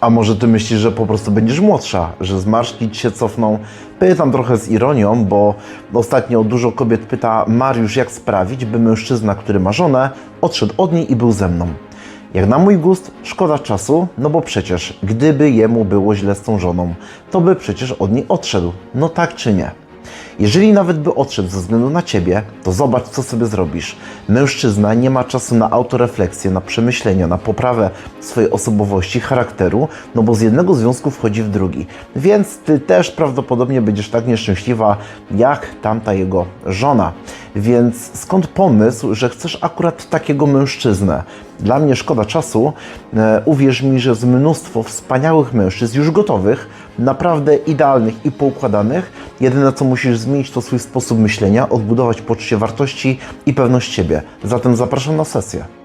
A może ty myślisz, że po prostu będziesz młodsza, że zmarszki ci się cofną? Pytam trochę z ironią, bo ostatnio dużo kobiet pyta Mariusz, jak sprawić, by mężczyzna, który ma żonę, odszedł od niej i był ze mną. Jak na mój gust, szkoda czasu, no bo przecież gdyby jemu było źle z tą żoną, to by przecież od niej odszedł. No tak czy nie? Jeżeli nawet by odszedł ze względu na ciebie, to zobacz, co sobie zrobisz. Mężczyzna nie ma czasu na autorefleksję, na przemyślenia, na poprawę swojej osobowości, charakteru, no bo z jednego związku wchodzi w drugi. Więc ty też prawdopodobnie będziesz tak nieszczęśliwa, jak tamta jego żona. Więc skąd pomysł, że chcesz akurat takiego mężczyznę? Dla mnie szkoda czasu. E, uwierz mi, że jest mnóstwo wspaniałych mężczyzn już gotowych, naprawdę idealnych i poukładanych. Jedyne co musisz zmienić to swój sposób myślenia, odbudować poczucie wartości i pewność siebie. Zatem zapraszam na sesję.